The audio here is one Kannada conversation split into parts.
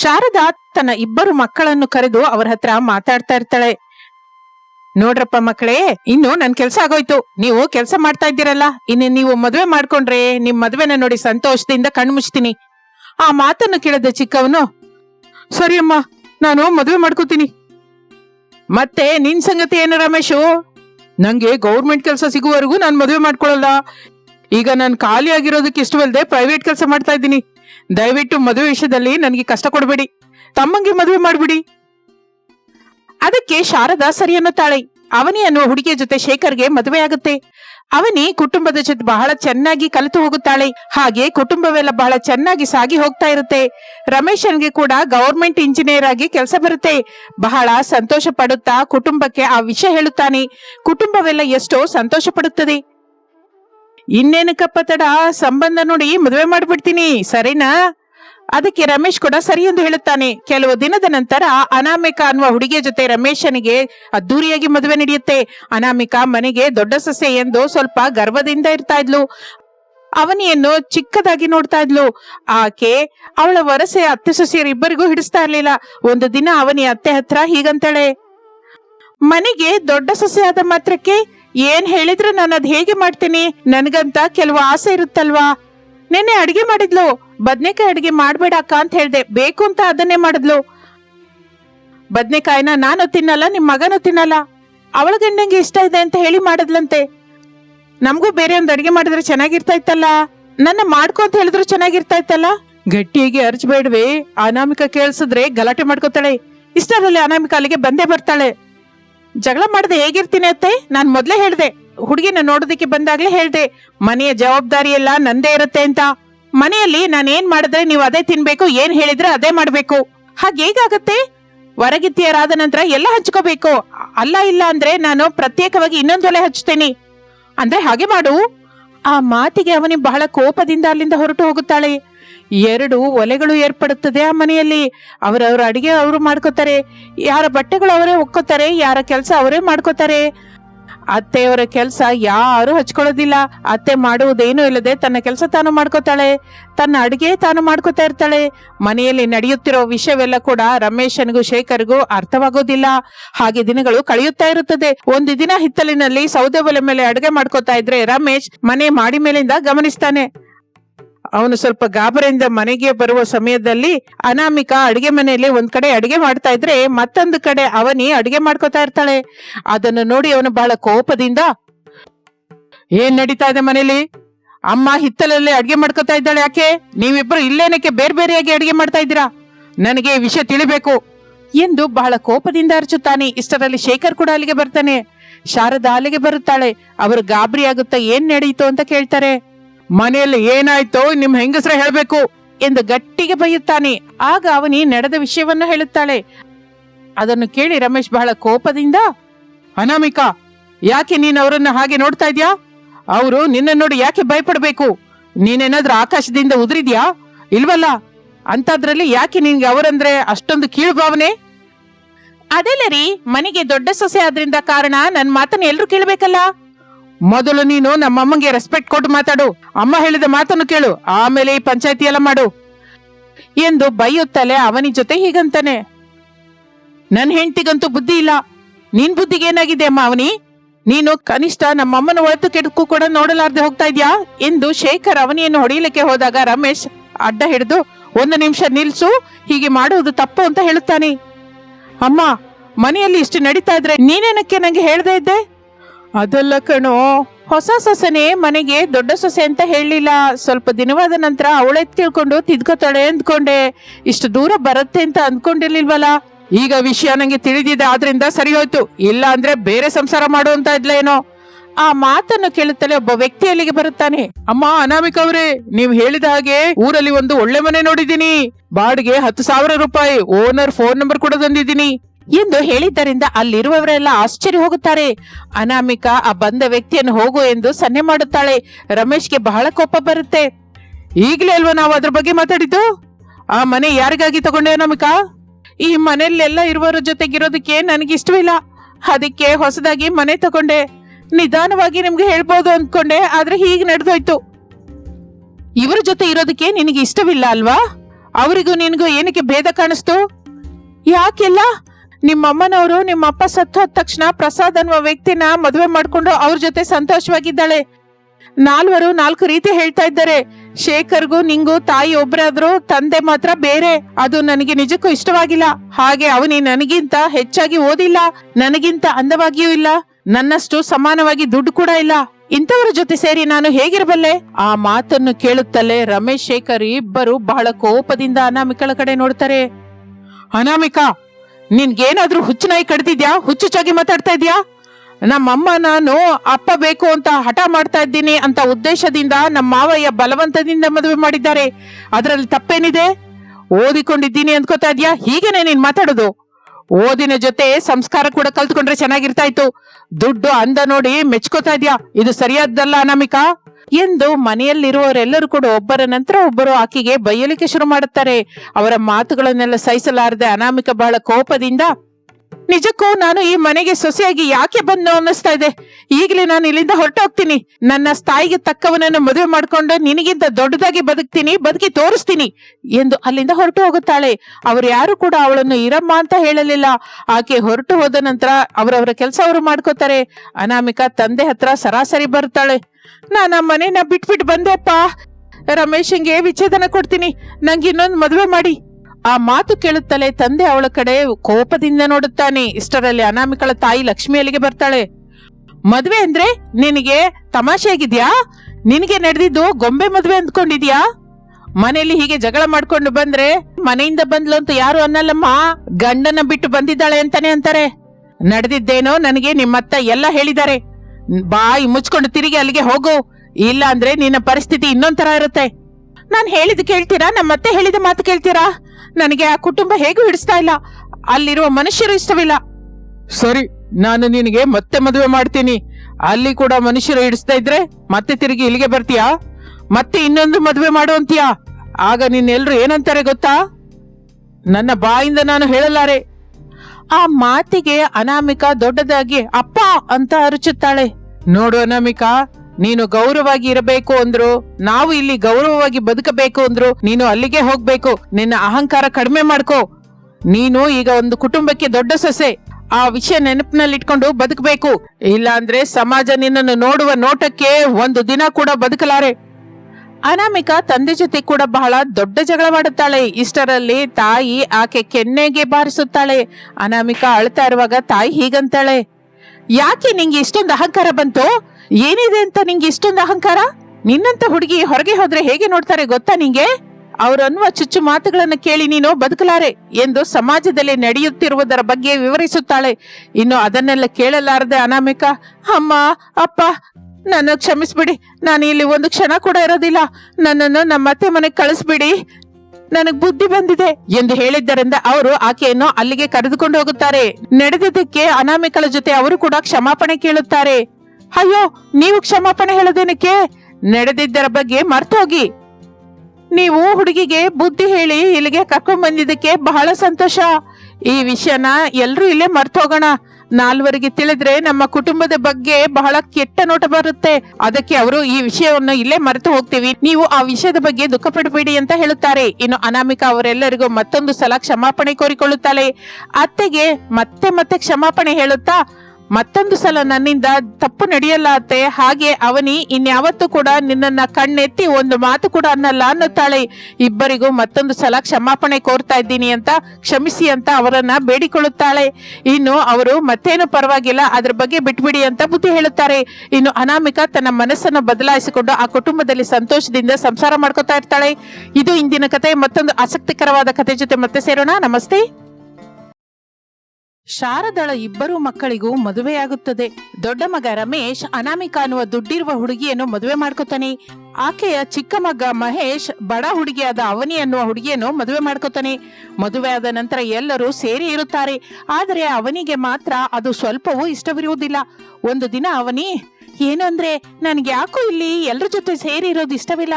ಶಾರದಾ ತನ್ನ ಇಬ್ಬರು ಮಕ್ಕಳನ್ನು ಕರೆದು ಅವರ ಹತ್ರ ಮಾತಾಡ್ತಾ ಇರ್ತಾಳೆ. ನೋಡ್ರಪ್ಪ ಮಕ್ಕಳೇ, ಇನ್ನು ನನ್ ಕೆಲ್ಸ ಆಗೋಯ್ತು. ನೀವು ಕೆಲ್ಸ ಮಾಡ್ತಾ ಇದ್ದೀರಲ್ಲ, ಇನ್ನು ನೀವು ಮದುವೆ ಮಾಡ್ಕೊಂಡ್ರೆ ನಿಮ್ ಮದ್ವೆನ ನೋಡಿ ಸಂತೋಷದಿಂದ ಕಣ್ಮುಚ್ತೀನಿ ಆ ಮಾತನ್ನು ಕೇಳಿದ ಚಿಕ್ಕವನು, ಸರಿ ಅಮ್ಮ, ನಾನು ಮದುವೆ ಮಾಡ್ಕೋತೀನಿ. ಮತ್ತೆ ನಿನ್ ಸಂಗತಿ ಏನು ರಮೇಶು? ನಂಗೆ ಗೌರ್ಮೆಂಟ್ ಕೆಲಸ ಸಿಗುವವರೆಗೂ ನಾನು ಮದುವೆ ಮಾಡ್ಕೊಳ್ಳಲ್ಲ ಈಗ ನಾನು ಖಾಲಿ ಆಗಿರೋದಕ್ಕೆ ಇಷ್ಟವಲ್ಲದೆ ಪ್ರೈವೇಟ್ ಕೆಲಸ ಮಾಡ್ತಾ ಇದ್ದೀನಿ. ದಯವಿಟ್ಟು ಮದುವೆ ವಿಷಯದಲ್ಲಿ ನನಗೆ ಕಷ್ಟ ಕೊಡಬೇಡಿ. ತಮ್ಮಂಗೆ ಮದುವೆ ಮಾಡ್ಬಿಡಿ. ಅದಕ್ಕೆ ಶಾರದಾ ಸರಿ ಅನ್ನುತ್ತಾಳೆ. ಅವನಿ ಅನ್ನುವ ಹುಡುಗಿಯ ಜೊತೆ ಶೇಖರ್ಗೆ ಮದುವೆ ಆಗುತ್ತೆ. ಅವನಿ ಕುಟುಂಬದ ಜೊತೆ ಬಹಳ ಚೆನ್ನಾಗಿ ಕಲಿತು ಹೋಗುತ್ತಾಳೆ. ಹಾಗೆ ಕುಟುಂಬವೆಲ್ಲ ಬಹಳ ಚೆನ್ನಾಗಿ ಸಾಗಿ ಹೋಗ್ತಾ ಇರುತ್ತೆ. ರಮೇಶನ್ಗೆ ಕೂಡ ಗವರ್ಮೆಂಟ್ ಇಂಜಿನಿಯರ್ ಆಗಿ ಕೆಲಸ ಬರುತ್ತೆ. ಬಹಳ ಸಂತೋಷ ಪಡುತ್ತಾ ಕುಟುಂಬಕ್ಕೆ ಆ ವಿಷಯ ಹೇಳುತ್ತಾನೆ. ಕುಟುಂಬವೆಲ್ಲ ಎಷ್ಟೋ ಸಂತೋಷ ಪಡುತ್ತದೆ. ಇನ್ನೇನಕ್ಕಪ್ಪ ತಡ ಸಂಬಂಧ ನೋಡಿ ಮದುವೆ ಮಾಡಿಬಿಡ್ತೀನಿ. ಸರಿನಾ? ಅದಕ್ಕೆ ರಮೇಶ್ ಕೂಡ ಸರಿ ಎಂದು ಹೇಳುತ್ತಾನೆ. ಕೆಲವು ದಿನದ ನಂತರ ಅನಾಮಿಕಾ ಅನ್ನುವ ಹುಡುಗಿಯ ಜೊತೆ ರಮೇಶನಿಗೆ ಅದ್ದೂರಿಯಾಗಿ ಮದುವೆ ನಡೆಯುತ್ತೆ. ಅನಾಮಿಕಾ ಮನೆಗೆ ದೊಡ್ಡ ಸಸ್ಯ ಎಂದು ಸ್ವಲ್ಪ ಗರ್ವದಿಂದ ಇರ್ತಾ ಇದ್ಲು. ಅವನಿಯನ್ನು ಚಿಕ್ಕದಾಗಿ ನೋಡ್ತಾ ಇದ್ಲು. ಆಕೆ ಅವಳ ವರಸೆ ಅತ್ತೆ ಸೊಸೆಯರಿಬ್ಬರಿಗೂ ಹಿಡಿಸ್ತಾ ಇರ್ಲಿಲ್ಲ. ಒಂದು ದಿನ ಅವನಿ ಅತ್ತೆ ಹತ್ರ ಹೀಗಂತಾಳೆ. ಮನೆಗೆ ದೊಡ್ಡ ಸಸ್ಯ ಆದ ಮಾತ್ರಕ್ಕೆ ಏನ್ ಹೇಳಿದ್ರೆ ನಾನು ಅದ್ ಹೇಗೆ ಮಾಡ್ತೀನಿ? ನನ್ಗಂತ ಕೆಲವು ಆಸೆ ಇರುತ್ತಲ್ವಾ? ನೆನ್ನೆ ಅಡಿಗೆ ಮಾಡಿದ್ಲು. ಬದ್ನೆಕಾಯಿ ಅಡಿಗೆ ಮಾಡ್ಬೇಡ ಅಕ್ಕ ಅಂತ ಹೇಳ್ದೆ. ಬೇಕು ಅಂತ ಅದನ್ನೇ ಮಾಡಿದ್ಲು. ಬದ್ನೆಕಾಯಿನ ನಾನು ತಿನ್ನಲ್ಲ, ನಿಮ್ ಮಗನೂ ತಿನ್ನಲ್ಲ. ಅವಳ ಗಂಡಂಗೆ ಇಷ್ಟ ಇದೆ ಅಂತ ಹೇಳಿ ಮಾಡಿದ್ಲಂತೆ. ನಮಗೂ ಬೇರೆ ಒಂದು ಅಡಿಗೆ ಮಾಡಿದ್ರೆ ಚೆನ್ನಾಗಿರ್ತಾ ಇತ್ತಲ್ಲ? ನನ್ನ ಮಾಡ್ಕೊ ಅಂತ ಹೇಳಿದ್ರು ಚೆನ್ನಾಗಿರ್ತಾ ಇತ್ತಲ್ಲ? ಗಟ್ಟಿಯಾಗಿ ಅರ್ಜಬೇಡ್ವಿ. ಅನಾಮಿಕ ಕೇಳಿಸಿದ್ರೆ ಗಲಾಟೆ ಮಾಡ್ಕೋತಾಳೆ. ಇಷ್ಟರಲ್ಲಿ ಅನಾಮಿಕ ಅಲ್ಲಿಗೆ ಬಂದೇ ಬರ್ತಾಳೆ. ಜಗಳ ಮಾಡದೆ ಹೇಗಿರ್ತೀನಿ ಅತ್ತೆ? ನಾನ್ ಮೊದ್ಲೇ ಹೇಳ್ದೆ. ಹುಡುಗಿನ ನೋಡೋದಕ್ಕೆ ಬಂದಾಗ್ಲೇ ಹೇಳ್ದೆ. ಮನೆಯ ಜವಾಬ್ದಾರಿ ಎಲ್ಲ ನಂದೇ ಇರುತ್ತೆ ಅಂತ. ಮನೆಯಲ್ಲಿ ನಾನು ಏನ್ ಮಾಡಿದ್ರೆ ನೀವು ಅದೇ ತಿನ್ಬೇಕು, ಏನ್ ಹೇಳಿದ್ರೆ ಅದೇ ಮಾಡ್ಬೇಕು. ಹಾಗೆ ಹೇಗಾಗತ್ತೆ? ಹೊರಗಿತ್ತಿಯರಾದ ನಂತರ ಎಲ್ಲ ಹಂಚ್ಕೋಬೇಕು. ಅಲ್ಲ ಇಲ್ಲ ಅಂದ್ರೆ ನಾನು ಪ್ರತ್ಯೇಕವಾಗಿ ಇನ್ನೊಂದು ಒಲೆ ಹಚ್ತೇನೆ. ಅಂದ್ರೆ ಹಾಗೆ ಮಾಡು. ಆ ಮಾತಿಗೆ ಅವನಿ ಬಹಳ ಕೋಪದಿಂದ ಅಲ್ಲಿಂದ ಹೊರಟು ಹೋಗುತ್ತಾಳೆ. ಎರಡು ಒಲೆಗಳು ಏರ್ಪಡುತ್ತದೆ ಆ ಮನೆಯಲ್ಲಿ. ಅವರವರ ಅಡಿಗೆ ಅವರು ಮಾಡ್ಕೋತಾರೆ. ಯಾರ ಬಟ್ಟೆಗಳು ಅವರೇ ಒಕ್ಕೋತಾರೆ, ಯಾರ ಕೆಲಸ ಅವರೇ ಮಾಡ್ಕೋತಾರೆ. ಅತ್ತೆಯವರ ಕೆಲಸ ಯಾರು ಹಚ್ಕೊಳ್ಳೋದಿಲ್ಲ. ಅತ್ತೆ ಮಾಡುವುದೇನೂ ಇಲ್ಲದೆ ತನ್ನ ಕೆಲಸ ತಾನು ಮಾಡ್ಕೋತಾಳೆ. ತನ್ನ ಅಡಿಗೆ ತಾನು ಮಾಡ್ಕೋತಾ ಇರ್ತಾಳೆ. ಮನೆಯಲ್ಲಿ ನಡೆಯುತ್ತಿರೋ ವಿಷಯವೆಲ್ಲ ಕೂಡ ರಮೇಶನ್ಗೂ ಶೇಖರ್ಗೂ ಅರ್ಥವಾಗೋದಿಲ್ಲ. ಹಾಗೆ ದಿನಗಳು ಕಳೆಯುತ್ತಾ ಇರುತ್ತದೆ. ಒಂದು ದಿನ ಹಿತ್ತಲಿನಲ್ಲಿ ಸೌದೆ ಒಲೆ ಮೇಲೆ ಅಡುಗೆ ಮಾಡ್ಕೋತಾ ಇದ್ರೆ ರಮೇಶ್ ಮನೆ ಮಾಡಿ ಮೇಲಿಂದ ಗಮನಿಸ್ತಾನೆ. ಅವನು ಸ್ವಲ್ಪ ಗಾಬರಿಯಿಂದ ಮನೆಗೆ ಬರುವ ಸಮಯದಲ್ಲಿ ಅನಾಮಿಕಾ ಅಡಿಗೆ ಮನೆಯಲ್ಲಿ ಒಂದ್ ಕಡೆ ಅಡಿಗೆ ಮಾಡ್ತಾ ಇದ್ರೆ ಮತ್ತೊಂದು ಕಡೆ ಅವನಿ ಅಡಿಗೆ ಮಾಡ್ಕೋತಾ ಇರ್ತಾಳೆ. ಅದನ್ನು ನೋಡಿ ಅವನು ಬಹಳ ಕೋಪದಿಂದ, ಏನ್ ನಡೀತಾ ಇದೆ ಮನೇಲಿ ಅಮ್ಮ ಹಿತ್ತಲಲ್ಲಿ ಅಡಿಗೆ ಮಾಡ್ಕೋತಾ ಇದ್ದಾಳೆ ಯಾಕೆ? ನೀವಿಬ್ರು ಇಲ್ಲೇನಕ್ಕೆ ಬೇರೆ ಬೇರೆಯಾಗಿ ಅಡಿಗೆ ಮಾಡ್ತಾ ಇದ್ದೀರಾ? ನನಗೆ ವಿಷಯ ತಿಳಿಬೇಕು. ಎಂದು ಬಹಳ ಕೋಪದಿಂದ ಅರಚುತ್ತಾನೆ. ಇಷ್ಟರಲ್ಲಿ ಶೇಖರ್ ಕೂಡ ಅಲ್ಲಿಗೆ ಬರ್ತಾನೆ. ಶಾರದಾ ಅಲ್ಲಿಗೆ ಬರುತ್ತಾಳೆ. ಅವರು ಗಾಬರಿ ಆಗುತ್ತಾ ಏನ್ ನಡೆಯಿತು ಅಂತ ಕೇಳ್ತಾರೆ. ಮನೆಯಲ್ಲಿ ಏನಾಯ್ತೋ ನಿಮ್ ಹೆಂಗಸ್ರ ಹೇಳ್ಬೇಕು ಎಂದು ಗಟ್ಟಿಗೆ ಬೈಯುತ್ತಾನೆ. ಆಗ ಅವನಿ ನಡೆದ ವಿಷಯವನ್ನು ಹೇಳುತ್ತಾಳೆ. ಅದನ್ನು ಕೇಳಿ ರಮೇಶ್ ಬಹಳ ಕೋಪದಿಂದ, ಅನಾಮಿಕಾ, ಯಾಕೆ ನೀನ್ ಅವರನ್ನ ಹಾಗೆ ನೋಡ್ತಾ ಇದ್ಯಾ? ಅವರು ನಿನ್ನ ನೋಡಿ ಯಾಕೆ ಭಯಪಡ್ಬೇಕು? ನೀನೇನಾದ್ರೂ ಆಕಾಶದಿಂದ ಉದುರಿದ್ಯಾ? ಇಲ್ವಲ್ಲ? ಅಂತದ್ರಲ್ಲಿ ಯಾಕೆ ನಿನ್ಗೆ ಅವರಂದ್ರೆ ಅಷ್ಟೊಂದು ಕೀಳು ಭಾವನೆ ಅದೆಲ್ಲ ರೀ, ಮನೆಗೆ ದೊಡ್ಡ ಸೊಸೆ ಆದ್ರಿಂದ ಕಾರಣ ನನ್ ಮಾತನ್ನ ಎಲ್ರು ಕೇಳ್ಬೇಕಲ್ಲ? ಮೊದಲು ನೀನು ನಮ್ಮಮ್ಮಂಗೆ ರೆಸ್ಪೆಕ್ಟ್ ಕೊಟ್ಟು ಮಾತಾಡು. ಅಮ್ಮ ಹೇಳಿದ ಮಾತನ್ನು ಕೇಳು. ಆಮೇಲೆ ಈ ಪಂಚಾಯತಿ ಎಲ್ಲ ಮಾಡು. ಎಂದು ಬೈಯುತ್ತಲೇ ಅವನಿ ಜೊತೆ ಹೀಗಂತಾನೆ. ನನ್ ಹೆಂಡತಿಗಂತೂ ಬುದ್ಧಿ ಇಲ್ಲ. ನಿನ್ ಬುದ್ಧಿಗೆ ಏನಾಗಿದೆ ಅಮ್ಮ ಅವನಿ? ನೀನು ಕನಿಷ್ಠ ನಮ್ಮಮ್ಮನ ಒಳತು ಕೆಡಕು ಕೂಡ ನೋಡಲಾರ್ದೆ ಹೋಗ್ತಾ ಇದ್ಯಾ? ಎಂದು ಶೇಖರ್ ಅವನಿಯನ್ನು ಹೊಡೆಯಲಿಕ್ಕೆ ಹೋದಾಗ ರಮೇಶ್ ಅಡ್ಡ ಹಿಡಿದು, ಒಂದು ನಿಮಿಷ ನಿಲ್ಸು. ಹೀಗೆ ಮಾಡುವುದು ತಪ್ಪು ಅಂತ ಹೇಳುತ್ತಾನೆ. ಅಮ್ಮ, ಮನೆಯಲ್ಲಿ ಇಷ್ಟು ನಡೀತಾ ಇದ್ರೆ ನೀನೇನಕ್ಕೆ ನಂಗೆ ಹೇಳ್ದೆ ಇದ್ದೆ? ಅದಲ್ಲ ಕಣೋ, ಹೊಸ ಸೊಸೆನೆ ಮನೆಗೆ ದೊಡ್ಡ ಸೊಸೆ ಅಂತ ಹೇಳಲಿಲ್ಲ ಸ್ವಲ್ಪ ದಿನವಾದ ನಂತರ ಅವಳೆ ತಿಳ್ಕೊಂಡು ತಿದ್ಕೋತಾಳೆ ಅಂದ್ಕೊಂಡೆ. ಇಷ್ಟು ದೂರ ಬರುತ್ತೆ ಅಂತ ಅಂದ್ಕೊಂಡಿರ್ಲಿಲ್ವಲ್ಲ? ಈಗ ವಿಷಯ ನಂಗೆ ತಿಳಿದಿದೆ, ಆದ್ರಿಂದ ಸರಿ ಹೋಯ್ತು. ಇಲ್ಲ ಅಂದ್ರೆ ಬೇರೆ ಸಂಸಾರ ಮಾಡುವಂತ ಇದ್ಲೇನೋ ಆ ಮಾತನ್ನು ಕೇಳುತ್ತಲೇ ಒಬ್ಬ ವ್ಯಕ್ತಿ ಅಲ್ಲಿಗೆ ಬರುತ್ತಾನೆ. ಅಮ್ಮ, ಅನಾಮಿಕ ಅವರೇ, ನೀವು ಹೇಳಿದ ಹಾಗೆ ಊರಲ್ಲಿ ಒಂದು ಒಳ್ಳೆ ಮನೆ ನೋಡಿದೀನಿ ಬಾಡಿಗೆ ಹತ್ತು ಸಾವಿರ ರೂಪಾಯಿ. ಓನರ್ ಫೋನ್ ನಂಬರ್ ಕೂಡ ತಂದಿದ್ದೀನಿ. ಎಂದು ಹೇಳಿದ್ದರಿಂದ ಅಲ್ಲಿರುವವರೆಲ್ಲ ಆಶ್ಚರ್ಯ ಹೋಗುತ್ತಾರೆ. ಅನಾಮಿಕಾ, ಆ ಬಂದ ವ್ಯಕ್ತಿಯನ್ನು ಹೋಗು ಎಂದು ಸನ್ನೆ ಮಾಡುತ್ತಾಳೆ. ರಮೇಶ್ಗೆ ಬಹಳ ಕೋಪ ಬರುತ್ತೆ. ಈಗಲೇ ಅಲ್ವಾ ನಾವು ಅದ್ರ ಬಗ್ಗೆ ಮಾತಾಡಿದ್ದು? ಆ ಮನೆ ಯಾರಿಗಾಗಿ ತಗೊಂಡೆ ಅನಾಮಿಕ? ಈ ಮನೆಯಲ್ಲೆಲ್ಲ ಇರುವವರ ಜೊತೆಗಿರೋದಕ್ಕೆ ನನಗೆ ಇಷ್ಟವಿಲ್ಲ ಅದಕ್ಕೆ ಹೊಸದಾಗಿ ಮನೆ ತಗೊಂಡೆ. ನಿಧಾನವಾಗಿ ನಿಮ್ಗೆ ಹೇಳ್ಬೋದು ಅಂದ್ಕೊಂಡೆ, ಆದ್ರೆ ಹೀಗೆ ನಡೆದೋಯ್ತು. ಇವರ ಜೊತೆ ಇರೋದಕ್ಕೆ ನಿನಗೆ ಇಷ್ಟವಿಲ್ಲ ಅಲ್ವಾ? ಅವರಿಗೂ ನಿನಗೂ ಏನಕ್ಕೆ ಭೇದ ಕಾಣಿಸ್ತು? ಯಾಕೆಲ್ಲ? ನಿಮ್ಮಮ್ಮನವರು ನಿಮ್ಮಪ್ಪ ಸತ್ತು ಹೋದ ತಕ್ಷಣ ಪ್ರಸಾದ್ ಅನ್ನುವ ವ್ಯಕ್ತಿನ ಮದುವೆ ಮಾಡಿಕೊಂಡು ಅವ್ರ ಜೊತೆ ಸಂತೋಷವಾಗಿದ್ದಾಳೆ. ನಾಲ್ವರು ನಾಲ್ಕು ರೀತಿ ಹೇಳ್ತಾ ಇದ್ದಾರೆ. ಶೇಖರ್ಗೂ ನಿಂಗೂ ತಾಯಿ ಒಬ್ರಾದ್ರು ತಂದೆ ಮಾತ್ರ ಬೇರೆ. ಅದು ನನಗೆ ನಿಜಕ್ಕೂ ಇಷ್ಟವಾಗಿಲ್ಲ. ಹಾಗೆ ಅವನಿ ನನಗಿಂತ ಹೆಚ್ಚಾಗಿ ಓದಿಲ್ಲ. ನನಗಿಂತ ಅಂದವಾಗಿಯೂ ಇಲ್ಲ. ನನ್ನಷ್ಟು ಸಮಾನವಾಗಿ ದುಡ್ಡು ಕೂಡ ಇಲ್ಲ. ಇಂಥವ್ರ ಜೊತೆ ಸೇರಿ ನಾನು ಹೇಗಿರಬಲ್ಲೆ? ಆ ಮಾತನ್ನು ಕೇಳುತ್ತಲೇ ರಮೇಶ್, ಶೇಖರ್ ಇಬ್ಬರು ಬಹಳ ಕೋಪದಿಂದ ಅನಾಮಿಕಳ ಕಡೆ ನೋಡ್ತಾರೆ. ಅನಾಮಿಕಾ ನಿನ್ಗೇನಾದ್ರೂ ಹುಚ್ಚು ನಾಯಿ ಕಡ್ದಿದ್ಯಾ? ಹುಚ್ಚುಚ್ಚಾಗಿ ಮಾತಾಡ್ತಾ ಇದ್ಯಾ? ನಮ್ಮಮ್ಮ, ನಾನು ಅಪ್ಪ ಬೇಕು ಅಂತ ಹಠ ಮಾಡ್ತಾ ಇದ್ದೀನಿ ಅಂತ ಉದ್ದೇಶದಿಂದ ನಮ್ಮ ಮಾವಯ್ಯ ಬಲವಂತದಿಂದ ಮದುವೆ ಮಾಡಿದ್ದಾರೆ. ಅದರಲ್ಲಿ ತಪ್ಪೇನಿದೆ? ಓದಿಕೊಂಡಿದ್ದೀನಿ ಅಂದ್ಕೋತಾ ಇದ್ಯಾ? ಹೀಗೇನೆ ನೀನ್ ಮಾತಾಡೋದು. ಓದಿನ ಜೊತೆ ಸಂಸ್ಕಾರ ಕೂಡ ಕಲ್ತ್ಕೊಂಡ್ರೆ ಚೆನ್ನಾಗಿರ್ತಾ ಇತ್ತು ದುಡ್ಡು ಅಂದ ನೋಡಿ ಮೆಚ್ಕೋತಾ ಇದ್ಯಾ? ಇದು ಸರಿಯಾದ್ದಲ್ಲ ಅನಾಮಿಕಾ. ಎಂದು ಮನೆಯಲ್ಲಿರುವವರೆಲ್ಲರೂ ಕೂಡ ಒಬ್ಬರ ನಂತರ ಒಬ್ಬರು ಆಕೆಗೆ ಬೈಯಲಿಕ್ಕೆ ಶುರು ಮಾಡುತ್ತಾರೆ. ಅವರ ಮಾತುಗಳನ್ನೆಲ್ಲ ಸಹಿಸಲಾರದೆ ಅನಾಮಿಕ ಬಹಳ ಕೋಪದಿಂದ ನಿಜಕ್ಕೂ ನಾನು ಈ ಮನೆಗೆ ಸೊಸೆಯಾಗಿ ಯಾಕೆ ಬಂದು ಅನ್ನಿಸ್ತಾ ಇದೆ. ಈಗಲೇ ನಾನು ಇಲ್ಲಿಂದ ಹೊರಟೋಗ್ತೀನಿ. ನನ್ನ ಸ್ಥಾಯಿಗೆ ತಕ್ಕವನನ್ನು ಮದುವೆ ಮಾಡಿಕೊಂಡು ನಿನಗಿಂತ ದೊಡ್ಡದಾಗಿ ಬದುಕ್ತೀನಿ, ಬದುಕಿ ತೋರಿಸ್ತೀನಿ ಎಂದು ಅಲ್ಲಿಂದ ಹೊರಟು ಹೋಗುತ್ತಾಳೆ. ಅವರು ಯಾರು ಕೂಡ ಅವಳನ್ನು ಇರಮ್ಮ ಅಂತ ಹೇಳಲಿಲ್ಲ. ಆಕೆ ಹೊರಟು ಹೋದ ನಂತರ ಅವರವರ ಕೆಲಸ ಅವರು ಮಾಡ್ಕೋತಾರೆ. ಅನಾಮಿಕಾ ತಂದೆ ಹತ್ರ ಸರಾಸರಿ ಬರುತ್ತಾಳೆ ನಾನು ಮನೆನ ಬಿಟ್ಬಿಟ್ಟು ಬಂದೆಪ್ಪ ರಮೇಶಂಗೆ ವಿಚ್ಛೇದನ ಕೊಡ್ತೀನಿ. ನಂಗೆ ಇನ್ನೊಂದು ಮದುವೆ ಮಾಡಿ. ಆ ಮಾತು ಕೇಳುತ್ತಲೇ ತಂದೆ ಅವಳ ಕಡೆ ಕೋಪದಿಂದ ನೋಡುತ್ತಾನೆ. ಇಷ್ಟರಲ್ಲಿ ಅನಾಮಿಕಳ ತಾಯಿ ಲಕ್ಷ್ಮಿ ಅಲ್ಲಿಗೆ ಬರ್ತಾಳೆ. ಮದ್ವೆ ಅಂದ್ರೆ ನಿನಗೆ ತಮಾಷೆ ಆಗಿದ್ಯಾ? ನಿನಗೆ ನಡೆದಿದ್ದು ಗೊಂಬೆ ಮದ್ವೆ ಅಂದ್ಕೊಂಡಿದ್ಯಾ? ಮನೆಯಲ್ಲಿ ಹೀಗೆ ಜಗಳ ಮಾಡ್ಕೊಂಡು ಬಂದ್ರೆ ಮನೆಯಿಂದ ಬಂದ್ಲು ಅಂತ ಯಾರು ಅನ್ನಲ್ಲಮ್ಮ? ಗಂಡನ ಬಿಟ್ಟು ಬಂದಿದ್ದಾಳೆ ಅಂತಾನೆ ಅಂತಾರೆ. ನಡೆದಿದ್ದೇನೋ ನನಗೆ ನಿಮ್ಮತ್ತ ಎಲ್ಲ ಹೇಳಿದ್ದಾರೆ. ಬಾಯಿ ಮುಚ್ಕೊಂಡು ತಿರುಗಿ ಅಲ್ಲಿಗೆ ಹೋಗು. ಇಲ್ಲ ಅಂದ್ರೆ ನಿನ್ನ ಪರಿಸ್ಥಿತಿ ಇನ್ನೊಂದ್ ತರ ಇರುತ್ತೆ. ನಾನ್ ಹೇಳಿದ್ ಕೇಳ್ತೀರಾ? ನಮ್ಮತ್ತೆ ಹೇಳಿದ ಮಾತು ಕೇಳ್ತೀರಾ? ನನಗೆ ಆ ಕುಟುಂಬ ಹೇಗೂ ಹಿಡಿಸ್ತಾ ಇಲ್ಲ. ಅಲ್ಲಿರುವ ಮನುಷ್ಯರು ಇಷ್ಟವಿಲ್ಲ. ಸರಿ ನಾನು ನಿನಗೆ ಮತ್ತೆ ಮದುವೆ ಮಾಡ್ತೀನಿ. ಅಲ್ಲಿ ಕೂಡ ಮನುಷ್ಯರು ಹಿಡಿಸ್ತಾ ಇದ್ರೆ ಮತ್ತೆ ತಿರುಗಿ ಇಲ್ಲಿಗೆ ಬರ್ತೀಯಾ? ಮತ್ತೆ ಇನ್ನೊಂದು ಮದುವೆ ಮಾಡು ಅಂತೀಯಾ ಆಗ ನಿನ್ನೆಲ್ರು ಏನಂತಾರೆ ಗೊತ್ತಾ? ನನ್ನ ಬಾಯಿಂದ ನಾನು ಹೇಳಲಾರೆ. ಆ ಮಾತಿಗೆ ಅನಾಮಿಕಾ ದೊಡ್ಡದಾಗಿ ಅಪ್ಪ ಅಂತ ಅರಚುತ್ತಾಳೆ. ನೋಡು ಅನಾಮಿಕಾ ನೀನು ಗೌರವವಾಗಿ ಇರಬೇಕು ಅಂದ್ರು, ನಾವು ಇಲ್ಲಿ ಗೌರವವಾಗಿ ಬದುಕಬೇಕು ಅಂದ್ರು, ನೀನು ಅಲ್ಲಿಗೆ ಹೋಗ್ಬೇಕು, ನಿನ್ನ ಅಹಂಕಾರ ಕಡಿಮೆ ಮಾಡ್ಕೋ. ನೀನು ಈಗ ಒಂದು ಕುಟುಂಬಕ್ಕೆ ದೊಡ್ಡ ಸೊಸೆ, ಆ ವಿಷಯ ನೆನಪಿನಲ್ಲಿ ಇಟ್ಕೊಂಡು ಬದುಕಬೇಕು. ಇಲ್ಲ ಅಂದ್ರೆ ಸಮಾಜ ನಿನ್ನನ್ನು ನೋಡುವ ನೋಟಕ್ಕೆ ಒಂದು ದಿನ ಕೂಡ ಬದುಕಲಾರೆ. ಅನಾಮಿಕಾ ತಂದೆ ಜೊತೆ ಕೂಡ ಬಹಳ ದೊಡ್ಡ ಜಗಳವಾಡುತ್ತಾಳೆ ಇಷ್ಟರಲ್ಲಿ ತಾಯಿ ಆಕೆ ಕೆನ್ನೆಗೆ ಬಾರಿಸುತ್ತಾಳೆ. ಅನಾಮಿಕಾ ಅಳ್ತಾ ಇರುವಾಗ ತಾಯಿ ಹೀಗಂತಾಳೆ, ಯಾಕೆ ನಿಂಗೆ ಇಷ್ಟೊಂದು ಅಹಂಕಾರ ಬಂತು? ಏನಿದೆ ಅಂತ ನಿಂಗೆ ಇಷ್ಟೊಂದು ಅಹಂಕಾರ? ನಿನ್ನಂತ ಹುಡುಗಿ ಹೊರಗೆ ಹೋದ್ರೆ ಹೇಗೆ ನೋಡ್ತಾರೆ ಗೊತ್ತಾ ನಿಂಗೆ? ಅವ್ರು ಅನ್ನುವ ಚುಚ್ಚು ಮಾತುಗಳನ್ನು ಕೇಳಿ ನೀನು ಬದುಕಲಾರೆ ಎಂದು ಸಮಾಜದಲ್ಲಿ ನಡೆಯುತ್ತಿರುವುದರ ಬಗ್ಗೆ ವಿವರಿಸುತ್ತಾಳೆ. ಇನ್ನು ಅದನ್ನೆಲ್ಲ ಕೇಳಲಾರದೆ ಅನಾಮಿಕ, ಅಮ್ಮ, ಅಪ್ಪ ನನ್ನ ಕ್ಷಮಿಸ್ಬಿಡಿ. ನಾನು ಇಲ್ಲಿ ಒಂದು ಕ್ಷಣ ಕೂಡ ಇರೋದಿಲ್ಲ. ನನ್ನನ್ನು ನಮ್ಮ ಅತ್ತೆ ಮನೆಗೆ ಕಳಿಸ್ಬಿಡಿ. ನನಗ್ ಬುದ್ಧಿ ಬಂದಿದೆ ಎಂದು ಹೇಳಿದ್ದರಿಂದ ಅವರು ಆಕೆಯನ್ನು ಅಲ್ಲಿಗೆ ಕರೆದುಕೊಂಡು ಹೋಗುತ್ತಾರೆ. ನಡೆದಿದ್ದಕ್ಕೆ ಅನಾಮಿಕಳ ಜೊತೆ ಅವರು ಕೂಡ ಕ್ಷಮಾಪಣೆ ಕೇಳುತ್ತಾರೆ. ಅಯ್ಯೋ, ನೀವು ಕ್ಷಮಾಪಣೆ ಹೇಳೋದೇನಕ್ಕೆ? ನಡೆದಿದ್ದರ ಬಗ್ಗೆ ಮರ್ತೋಗಿ. ನೀವು ಹುಡುಗಿಗೆ ಬುದ್ಧಿ ಹೇಳಿ ಇಲ್ಲಿಗೆ ಕರ್ಕೊಂಡ್ ಬಂದಿದ್ದಕ್ಕೆ ಬಹಳ ಸಂತೋಷ. ಈ ವಿಷಯನ ಎಲ್ರೂ ಇಲ್ಲೇ ಮರ್ತೋಗೋಣ. ನಾಲ್ವರಿಗೆ ತಿಳಿದ್ರೆ ನಮ್ಮ ಕುಟುಂಬದ ಬಗ್ಗೆ ಬಹಳ ಕೆಟ್ಟ ನೋಟ ಬರುತ್ತೆ. ಅದಕ್ಕೆ ಅವರು ಈ ವಿಷಯವನ್ನು ಇಲ್ಲೇ ಮರೆತು ಹೋಗ್ತೀವಿ. ನೀವು ಆ ವಿಷಯದ ಬಗ್ಗೆ ದುಃಖ ಪಡಬೇಡಿ ಅಂತ ಹೇಳುತ್ತಾರೆ. ಇನ್ನು ಅನಾಮಿಕಾ ಅವರೆಲ್ಲರಿಗೂ ಮತ್ತೊಂದು ಸಲ ಕ್ಷಮಾಪಣೆ ಕೋರಿಕೊಳ್ಳುತ್ತಾಳೆ. ಅತ್ತೆಗೆ ಮತ್ತೆ ಮತ್ತೆ ಕ್ಷಮಾಪಣೆ ಹೇಳುತ್ತಾ ಮತ್ತೊಂದು ಸಲ ನನ್ನಿಂದ ತಪ್ಪು ನಡೆಯಲ್ಲ ಅತ್ತೆ ಹಾಗೆ ಅವನಿ ಇನ್ಯಾವತ್ತೂ ಕೂಡ ನಿನ್ನನ್ನ ಕಣ್ಣೆತ್ತಿ ಒಂದು ಮಾತು ಕೂಡ ಅನ್ನಲ್ಲ ಅನ್ನುತ್ತಾಳೆ. ಇಬ್ಬರಿಗೂ ಮತ್ತೊಂದು ಸಲ ಕ್ಷಮಾಪಣೆ ಕೋರ್ತಾ ಇದ್ದೀನಿ ಅಂತ ಕ್ಷಮಿಸಿ ಅಂತ ಅವರನ್ನ ಬೇಡಿಕೊಳ್ಳುತ್ತಾಳೆ. ಇನ್ನು ಅವರು ಮತ್ತೇನು ಪರವಾಗಿಲ್ಲ, ಅದ್ರ ಬಗ್ಗೆ ಬಿಟ್ಬಿಡಿ ಅಂತ ಬುದ್ಧಿ ಹೇಳುತ್ತಾರೆ. ಇನ್ನು ಅನಾಮಿಕಾ ತನ್ನ ಮನಸ್ಸನ್ನು ಬದಲಾಯಿಸಿಕೊಂಡು ಆ ಕುಟುಂಬದಲ್ಲಿ ಸಂತೋಷದಿಂದ ಸಂಸಾರ ಮಾಡ್ಕೊತಾ ಇರ್ತಾಳೆ. ಇದು ಇಂದಿನ ಕತೆ, ಮತ್ತೊಂದು ಆಸಕ್ತಿಕರವಾದ ಕತೆ ಜೊತೆ ಮತ್ತೆ ಸೇರೋಣ. ನಮಸ್ತೆ. ಶಾರದಳ ಇಬ್ಬರು ಮಕ್ಕಳಿಗೂ ಮದುವೆಯಾಗುತ್ತದೆ. ದೊಡ್ಡ ಮಗ ರಮೇಶ್ ಅನಾಮಿಕಾ ಅನ್ನುವ ದುಡ್ಡಿರುವ ಹುಡುಗಿಯನ್ನು ಮದುವೆ ಮಾಡ್ಕೋತಾನೆ. ಆಕೆಯ ಚಿಕ್ಕ ಮಗ ಮಹೇಶ್ ಬಡ ಹುಡುಗಿಯಾದ ಅವನಿ ಅನ್ನುವ ಹುಡುಗಿಯನ್ನು ಮದುವೆ ಮಾಡ್ಕೋತಾನೆ. ಮದುವೆ ಆದ ನಂತರ ಎಲ್ಲರೂ ಸೇರಿ ಇರುತ್ತಾರೆ. ಆದರೆ ಅವನಿಗೆ ಮಾತ್ರ ಅದು ಸ್ವಲ್ಪವೂ ಇಷ್ಟವಿರುವುದಿಲ್ಲ. ಒಂದು ದಿನ ಅವನಿ, ಏನು ಅಂದ್ರೆ, ನನ್ಗೆ ಯಾಕೋ ಇಲ್ಲಿ ಎಲ್ಲರ ಜೊತೆ ಸೇರಿ ಇರೋದು ಇಷ್ಟವಿಲ್ಲ.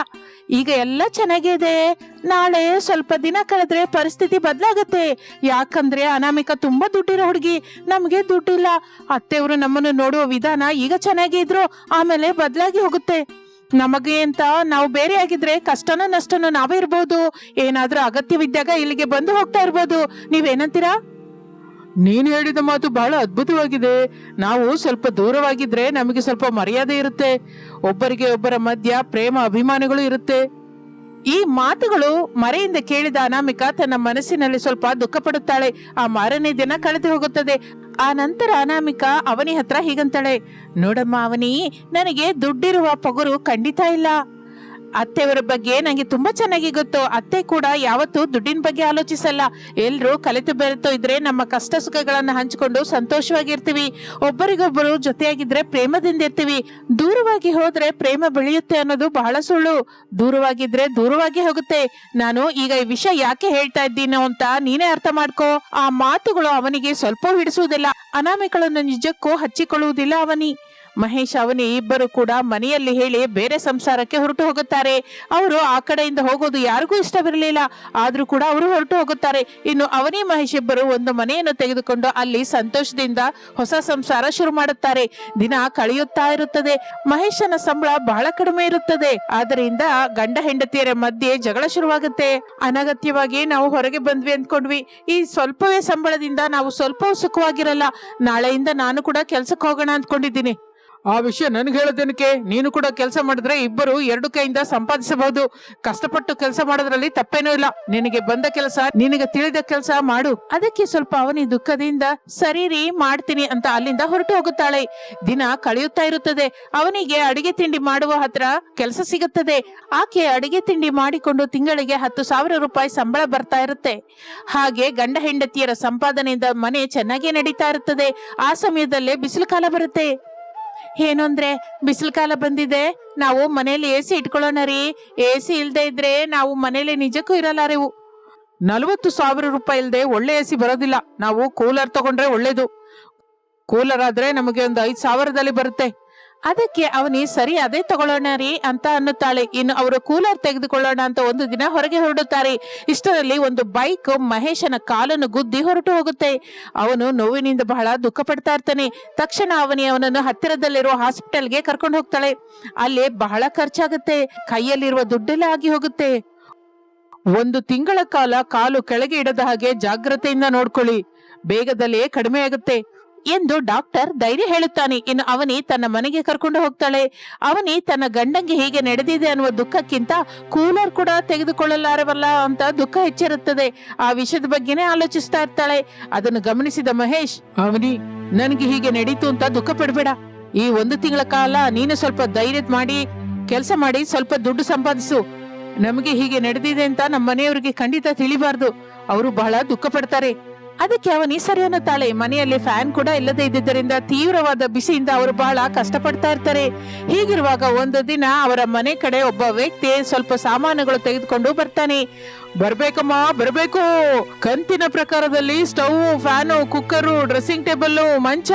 ಈಗ ಎಲ್ಲ ಚೆನ್ನಾಗಿದೆ. ನಾಳೆ ಸ್ವಲ್ಪ ದಿನ ಕಳೆದ್ರೆ ಪರಿಸ್ಥಿತಿ ಬದಲಾಗುತ್ತೆ. ಯಾಕಂದ್ರೆ ಅನಾಮಿಕ ತುಂಬಾ ದುಡ್ಡಿರೋ ಹುಡುಗಿ. ನಮ್ಗೆ ದುಡ್ಡಿಲ್ಲ. ಅತ್ತೆಯವರು ನಮ್ಮನ್ನು ನೋಡುವ ವಿಧಾನ ಈಗ ಚೆನ್ನಾಗಿದ್ರು ಆಮೇಲೆ ಬದಲಾಗಿ ಹೋಗುತ್ತೆ. ನಮಗೆ ಅಂತ ನಾವು ಬೇರೆ ಆಗಿದ್ರೆ ಕಷ್ಟನೋ ನಷ್ಟನೋ ನಾವೇ ಇರ್ಬೋದು. ಏನಾದ್ರೂ ಅಗತ್ಯವಿದ್ದಾಗ ಇಲ್ಲಿಗೆ ಬಂದು ಹೋಗ್ತಾ ಇರ್ಬೋದು. ನೀವೇನಂತೀರಾ? ನೀನ್ ಹೇಳಿದ ಮಾತು ಬಹಳ ಅದ್ಭುತವಾಗಿದೆ. ನಾವು ಸ್ವಲ್ಪ ದೂರವಾಗಿದ್ರೆ ನಮಗೆ ಸ್ವಲ್ಪ ಮರ್ಯಾದೆ ಇರುತ್ತೆ. ಒಬ್ಬರಿಗೆ ಒಬ್ಬರ ಮಧ್ಯ ಪ್ರೇಮ, ಅಭಿಮಾನಗಳು ಇರುತ್ತೆ. ಈ ಮಾತುಗಳು ಮರೆಯಿಂದ ಕೇಳಿದ ಅನಾಮಿಕ ತನ್ನ ಮನಸ್ಸಿನಲ್ಲಿ ಸ್ವಲ್ಪ ದುಃಖ ಪಡುತ್ತಾಳೆ. ಆ ಮಾರನೇ ದಿನ ಕಳೆದು ಹೋಗುತ್ತದೆ. ಆ ನಂತರ ಅನಾಮಿಕ ಅವನಿ ಹತ್ರ ಹೀಗಂತಾಳೆ, ನೋಡಮ್ಮ ಅವನಿ, ನನಗೆ ದುಡ್ಡಿರುವ ಪೊಗರು ಖಂಡಿತ ಇಲ್ಲ. ಅತ್ತೆಯವರ ಬಗ್ಗೆ ನಂಗೆ ತುಂಬಾ ಚೆನ್ನಾಗಿ ಗೊತ್ತು. ಅತ್ತೆ ಕೂಡ ಯಾವತ್ತೂ ದುಡ್ಡಿನ ಬಗ್ಗೆ ಆಲೋಚಿಸಲ್ಲ. ಎಲ್ರು ಕಲಿತು ಬೆರೆತು ಇದ್ರೆ ನಮ್ಮ ಕಷ್ಟ ಸುಖಗಳನ್ನ ಹಂಚಿಕೊಂಡು ಸಂತೋಷವಾಗಿರ್ತೀವಿ. ಒಬ್ಬರಿಗೊಬ್ಬರು ಜೊತೆಯಾಗಿದ್ರೆ ಪ್ರೇಮದಿಂದ ಇರ್ತೀವಿ. ದೂರವಾಗಿ ಹೋದ್ರೆ ಪ್ರೇಮ ಬೆಳೆಯುತ್ತೆ ಅನ್ನೋದು ಬಹಳ ಸುಳ್ಳು. ದೂರವಾಗಿದ್ರೆ ದೂರವಾಗಿ ಹೋಗುತ್ತೆ. ನಾನು ಈಗ ಈ ವಿಷಯ ಯಾಕೆ ಹೇಳ್ತಾ ಇದ್ದೀನೋ ಅಂತ ನೀನೇ ಅರ್ಥ ಮಾಡ್ಕೋ. ಆ ಮಾತುಗಳು ಅವನಿಗೆ ಸ್ವಲ್ಪ ಹಿಡಿಸುವುದಿಲ್ಲ. ಅನಾಮಿಕಳನ್ನು ನಿಜಕ್ಕೂ ಹಚ್ಚಿಕೊಳ್ಳುವುದಿಲ್ಲ ಅವನಿ. ಮಹೇಶ್ ಅವನಿ ಇಬ್ಬರು ಕೂಡ ಮನೆಯಲ್ಲಿ ಹೇಳಿ ಬೇರೆ ಸಂಸಾರಕ್ಕೆ ಹೊರಟು ಹೋಗುತ್ತಾರೆ. ಅವರು ಆ ಕಡೆಯಿಂದ ಹೋಗೋದು ಯಾರಿಗೂ ಇಷ್ಟವಿರಲಿಲ್ಲ. ಆದ್ರೂ ಕೂಡ ಅವರು ಹೊರಟು ಹೋಗುತ್ತಾರೆ. ಇನ್ನು ಅವನಿ ಮಹೇಶ್ ಇಬ್ಬರು ಒಂದು ಮನೆಯನ್ನು ತೆಗೆದುಕೊಂಡು ಅಲ್ಲಿ ಸಂತೋಷದಿಂದ ಹೊಸ ಸಂಸಾರ ಶುರು ಮಾಡುತ್ತಾರೆ. ದಿನ ಕಳೆಯುತ್ತಾ ಇರುತ್ತದೆ. ಮಹೇಶನ ಸಂಬಳ ಬಹಳ ಕಡಿಮೆ ಇರುತ್ತದೆ. ಆದ್ದರಿಂದ ಗಂಡ ಹೆಂಡತಿಯರ ಮಧ್ಯೆ ಜಗಳ ಶುರುವಾಗುತ್ತೆ. ಅನಗತ್ಯವಾಗಿ ನಾವು ಹೊರಗೆ ಬಂದ್ವಿ ಅಂದ್ಕೊಂಡ್ವಿ. ಈ ಸ್ವಲ್ಪವೇ ಸಂಬಳದಿಂದ ನಾವು ಸ್ವಲ್ಪವೂ ಸುಖವಾಗಿರಲ್ಲ. ನಾಳೆಯಿಂದ ನಾನು ಕೂಡ ಕೆಲ್ಸಕ್ಕೆ ಹೋಗೋಣ ಅಂದ್ಕೊಂಡಿದ್ದೀನಿ. ಆ ವಿಷಯ ನನಗೆ ಹೇಳೋದಕ್ಕೆ ನೀನು ಕೂಡ ಕೆಲಸ ಮಾಡಿದ್ರೆ ಇಬ್ಬರು ಎರಡು ಕೈಯಿಂದ ಸಂಪಾದಿಸಬಹುದು. ಕಷ್ಟಪಟ್ಟು ಕೆಲಸ ಮಾಡೋದ್ರಲ್ಲಿ ತಪ್ಪೇನೂ ಇಲ್ಲ. ನಿನಗೆ ಬಂದ ಕೆಲಸ, ನಿನಗೆ ತಿಳಿದ ಕೆಲಸ ಮಾಡು. ಅದಕ್ಕೆ ಸ್ವಲ್ಪ ಅವನಿ ದುಃಖದಿಂದ ಸರಿ ರೀ ಮಾಡ್ತೀನಿ ಅಂತ ಅಲ್ಲಿಂದ ಹೊರಟು ಹೋಗುತ್ತಾಳೆ. ದಿನ ಕಳೆಯುತ್ತಾ ಇರುತ್ತದೆ. ಅವನಿಗೆ ಅಡಿಗೆ ತಿಂಡಿ ಮಾಡುವ ಹತ್ರ ಕೆಲಸ ಸಿಗುತ್ತದೆ. ಆಕೆ ಅಡಿಗೆ ತಿಂಡಿ ಮಾಡಿಕೊಂಡು ತಿಂಗಳಿಗೆ ಹತ್ತು ಸಾವಿರ ರೂಪಾಯಿ ಸಂಬಳ ಬರ್ತಾ ಇರುತ್ತೆ. ಹಾಗೆ ಗಂಡ ಹೆಂಡತಿಯರ ಸಂಪಾದನೆಯಿಂದ ಮನೆ ಚೆನ್ನಾಗಿ ನಡೀತಾ ಇರುತ್ತದೆ. ಆ ಸಮಯದಲ್ಲೇ ಬಿಸಿಲು ಕಾಲ ಬರುತ್ತೆ. ಏನು ಅಂದ್ರೆ, ಬಿಸಿಲು ಕಾಲ ಬಂದಿದೆ, ನಾವು ಮನೇಲಿ ಎ ಸಿ ಇಟ್ಕೊಳ್ಳೋಣ ರೀ. ಎ ಸಿ ಇಲ್ದೇ ಇದ್ರೆ ನಾವು ಮನೇಲಿ ನಿಜಕ್ಕೂ ಇರಲಾರೆವು ನಲವತ್ತು ಸಾವಿರ ರೂಪಾಯಿ ಇಲ್ದೆ ಒಳ್ಳೆ ಎ ಸಿ ಬರೋದಿಲ್ಲ. ನಾವು ಕೂಲರ್ ತಗೊಂಡ್ರೆ ಒಳ್ಳೇದು. ಕೂಲರ್ ಆದ್ರೆ ನಮಗೆ ಒಂದು ಐದು ಸಾವಿರದಲ್ಲಿ ಬರುತ್ತೆ. ಅದಕ್ಕೆ ಅವನಿ, ಸರಿ, ಅದೇ ತಗೊಳ್ಳೋಣ ರೀ ಅಂತ ಅನ್ನುತ್ತಾಳೆ. ಇನ್ನು ಅವರು ಕೂಲರ್ ತೆಗೆದುಕೊಳ್ಳೋಣ ಅಂತ ಒಂದು ದಿನ ಹೊರಗೆ ಹೊರಡುತ್ತಾರೆ. ಇಷ್ಟರಲ್ಲಿ ಒಂದು ಬೈಕ್ ಮಹೇಶನ ಕಾಲನ್ನು ಗುದ್ದಿ ಹೊರಟು ಹೋಗುತ್ತೆ. ಅವನು ನೋವಿನಿಂದ ಬಹಳ ದುಃಖ ಪಡ್ತಾ ಇರ್ತಾನೆ. ತಕ್ಷಣ ಅವನಿ ಅವನನ್ನು ಹತ್ತಿರದಲ್ಲಿರುವ ಹಾಸ್ಪಿಟಲ್ಗೆ ಕರ್ಕೊಂಡು ಹೋಗ್ತಾಳೆ. ಅಲ್ಲಿ ಬಹಳ ಖರ್ಚಾಗುತ್ತೆ. ಕೈಯಲ್ಲಿರುವ ದುಡ್ಡೆಲ್ಲ ಆಗಿ ಹೋಗುತ್ತೆ. ಒಂದು ತಿಂಗಳ ಕಾಲ ಕಾಲು ಕೆಳಗೆ ಇಡದ ಹಾಗೆ ಜಾಗ್ರತೆಯಿಂದ ನೋಡ್ಕೊಳ್ಳಿ. ಬೇಗದಲ್ಲೇ ಕಡಿಮೆ ಆಗುತ್ತೆ ಎಂದು ಡಾಕ್ಟರ್ ಧೈರ್ಯ ಹೇಳುತ್ತಾನೆ. ಇನ್ನು ಅವನಿ ತನ್ನ ಮನೆಗೆ ಕರ್ಕೊಂಡು ಹೋಗ್ತಾಳೆ. ಅವನಿ ತನ್ನ ಗಂಡಂಗೆ ಹೀಗೆ ನಡೆದಿದೆ ಅನ್ನುವ ದುಃಖಕ್ಕಿಂತ ಕೂಲರ್ ಕೂಡ ತೆಗೆದುಕೊಳ್ಳಲಾರವಲ್ಲ ಅಂತ ದುಃಖ ಹೆಚ್ಚಿರುತ್ತದೆ. ಆ ವಿಷಯದ ಬಗ್ಗೆನೇ ಆಲೋಚಿಸ್ತಾ ಇರ್ತಾಳೆ. ಅದನ್ನು ಗಮನಿಸಿದ ಮಹೇಶ್, ಅವನಿ, ನನಗೆ ಹೀಗೆ ನಡೀತು ಅಂತ ದುಃಖ ಪಡಬೇಡ. ಈ ಒಂದು ತಿಂಗಳ ಕಾಲ ನೀನು ಸ್ವಲ್ಪ ಧೈರ್ಯ ಮಾಡಿ, ಕೆಲಸ ಮಾಡಿ, ಸ್ವಲ್ಪ ದುಡ್ಡು ಸಂಪಾದಿಸು. ನಮಗೆ ಹೀಗೆ ನಡೆದಿದೆ ಅಂತ ನಮ್ಮ ಮನೆಯವರಿಗೆ ಖಂಡಿತ ತಿಳಿಬಾರ್ದು. ಅವರು ಬಹಳ ದುಃಖ ಪಡ್ತಾರೆ ಅದಕ್ಕೆ ಅವನಿ ಸರಿ ಅನ್ನುತ್ತಾಳೆ ಮನೆಯಲ್ಲಿ ಫ್ಯಾನ್ ಕೂಡ ಇಲ್ಲದೆ ಇದ್ದಿದ್ದರಿಂದ ತೀವ್ರವಾದ ಬಿಸಿಯಿಂದ ಅವರು ಬಹಳ ಕಷ್ಟಪಡ್ತಾ ಇರ್ತಾರೆ. ಹೀಗಿರುವಾಗ ಒಂದು ದಿನ ಅವರ ಮನೆ ಕಡೆ ಒಬ್ಬ ವ್ಯಕ್ತಿ ಸ್ವಲ್ಪ ಸಾಮಾನುಗಳು ತೆಗೆದುಕೊಂಡು ಬರ್ತಾನೆ. ಬರ್ಬೇಕಮ್ಮ, ಬರ್ಬೇಕು. ಕಂತಿನ ಪ್ರಕಾರದಲ್ಲಿ stove, fan, cooker, dressing table ಮಂಚ,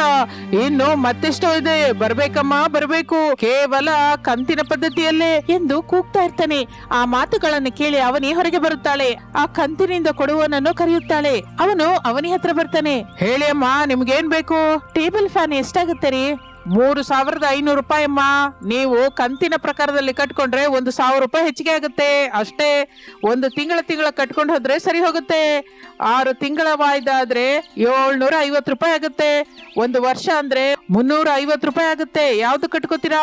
ಇನ್ನು ಮತ್ತೆಷ್ಟೋ ಇದೆ. ಬರ್ಬೇಕಮ್ಮ, ಬರ್ಬೇಕು. ಕೇವಲ ಕಂತಿನ ಪದ್ಧತಿಯಲ್ಲೇ ಎಂದು ಕೂಗ್ತಾ ಇರ್ತಾನೆ. ಆ ಮಾತುಗಳನ್ನು ಕೇಳಿ ಅವನಿ ಹೊರಗೆ ಬರುತ್ತಾಳೆ. ಆ ಕಂತಿನಿಂದ ಕೊಡುವನನ್ನು ಕರೆಯುತ್ತಾಳೆ. ಅವನು ಅವನಿ ಹತ್ರ ಬರ್ತಾನೆ. ಹೇಳಿ ಅಮ್ಮ, ನಿಮ್ಗೇನ್ ಬೇಕು? ಟೇಬಲ್ ಫ್ಯಾನ್ ಎಷ್ಟಾಗುತ್ತೆ ರೀ? ಮೂರು ಸಾವಿರದ ಐನೂರು ರೂಪಾಯಿ ಅಮ್ಮ. ನೀವು ಕಂತಿನ ಪ್ರಕಾರದಲ್ಲಿ ಕಟ್ಕೊಂಡ್ರೆ ಒಂದು ಸಾವಿರ ರೂಪಾಯಿ ಹೆಚ್ಚಿಗೆ ಆಗುತ್ತೆ. ಅಷ್ಟೇ ಒಂದು ತಿಂಗಳ ತಿಂಗಳ ಕಟ್ಕೊಂಡು ಹೋದ್ರೆ ಸರಿ ಹೋಗುತ್ತೆ. ಆರು ತಿಂಗಳ ವಾಯ್ದ ಆದ್ರೆ ಏಳ್ನೂರ ಐವತ್ತು ರೂಪಾಯಿ ಆಗುತ್ತೆ. ಒಂದು ವರ್ಷ ಅಂದ್ರೆ ಮುನ್ನೂರ ಐವತ್ತು ರೂಪಾಯಿ ಆಗುತ್ತೆ. ಯಾವ್ದು ಕಟ್ಕೋತೀರಾ?